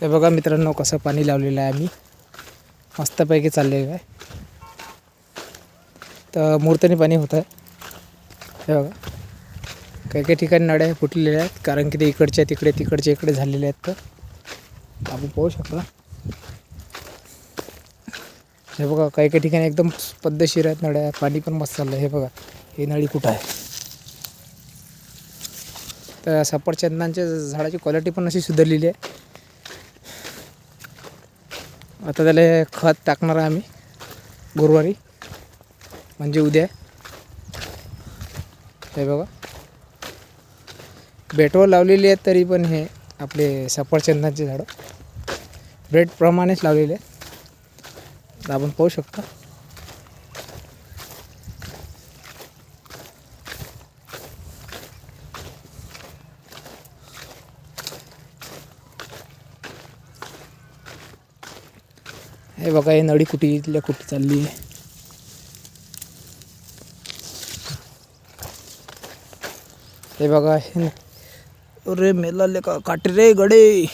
ते बघा मित्रांनो कसं पाणी लावलेलं आहे आम्ही. मस्तपैकी चाललेलं आहे. तर मूर्तनी पाणी होतं आहे हे बघा. काही काही ठिकाणी नड्या फुटलेल्या आहेत कारण की ते इकडच्या तिकडे तिकडच्या इकडे झालेले आहेत तर. आपण पाहू शकता. हे बघा काही काही ठिकाणी एकदम पद्धतशीर आहेत नड्या पाणी पण मस्त चाललं हे बघा हे नळी कुठं आहे? तर सफरचंदांच्या झाडाची क्वालिटी पण अशी सुधारलेली आहे. आता त्याला खत टाकणार आहे आम्ही. गुरुवारी. म्हणजे उद्या. हे बघा. बेटवर लावलेली आहेत तरी पण हे आपले सफरचंदांची झाडं. बेडप्रमाणेच लावलेले आहेत. तर आपण पाहू शकता. हे बघा हे नळी कुठे इथल्या कुठे चालली आहे. हे बघा हे अरे मेला का काटे रे गडे.